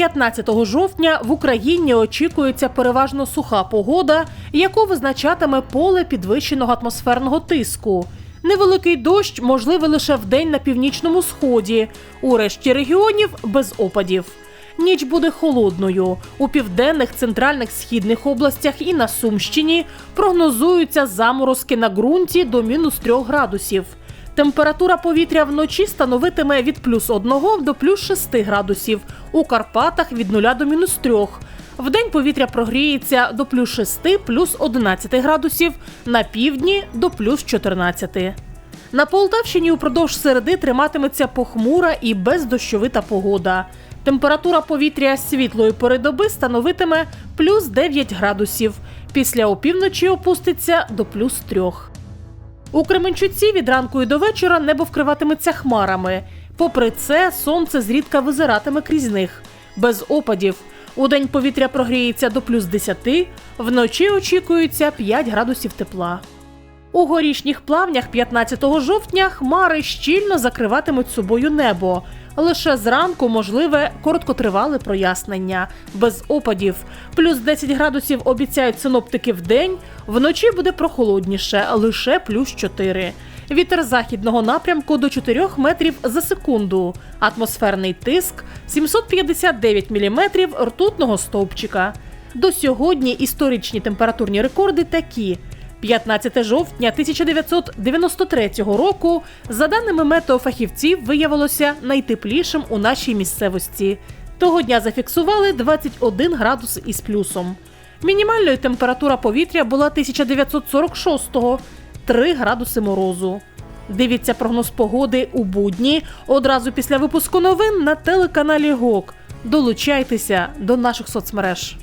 19 жовтня в Україні очікується переважно суха погода, яку визначатиме поле підвищеного атмосферного тиску. Невеликий дощ можливий лише вдень на північному сході, у решті регіонів без опадів. Ніч буде холодною. У південних, центральних східних областях і на Сумщині прогнозуються заморозки на ґрунті до мінус 3 градусів. Температура повітря вночі становитиме від плюс 1 до плюс 6 градусів, у Карпатах від 0 до мінус 3. Вдень повітря прогріється до плюс 6, плюс 11 градусів, на півдні до плюс 14. На Полтавщині упродовж середи триматиметься похмура і бездощовита погода. Температура повітря світлої пори доби становитиме плюс 9 градусів. Після опівночі опуститься до плюс 3. У Кременчуці від ранку і до вечора небо вкриватиметься хмарами. Попри це, сонце зрідка визиратиме крізь них. Без опадів. Удень повітря прогріється до плюс 10, вночі очікується 5 градусів тепла. У горішніх плавнях 15 жовтня хмари щільно закриватимуть собою небо. Лише зранку можливе короткотривале прояснення, без опадів. Плюс 10 градусів обіцяють синоптики в день, вночі буде прохолодніше, лише плюс 4. Вітер західного напрямку до 4 метрів за секунду. Атмосферний тиск 759 міліметрів ртутного стовпчика. До сьогодні історичні температурні рекорди такі. 15 жовтня 1993 року, за даними метеофахівців, виявилося найтеплішим у нашій місцевості. Того дня зафіксували 21 градус із плюсом. Мінімальною температура повітря була 1946-го – 3 градуси морозу. Дивіться прогноз погоди у будні одразу після випуску новин на телеканалі ГОК. Долучайтеся до наших соцмереж.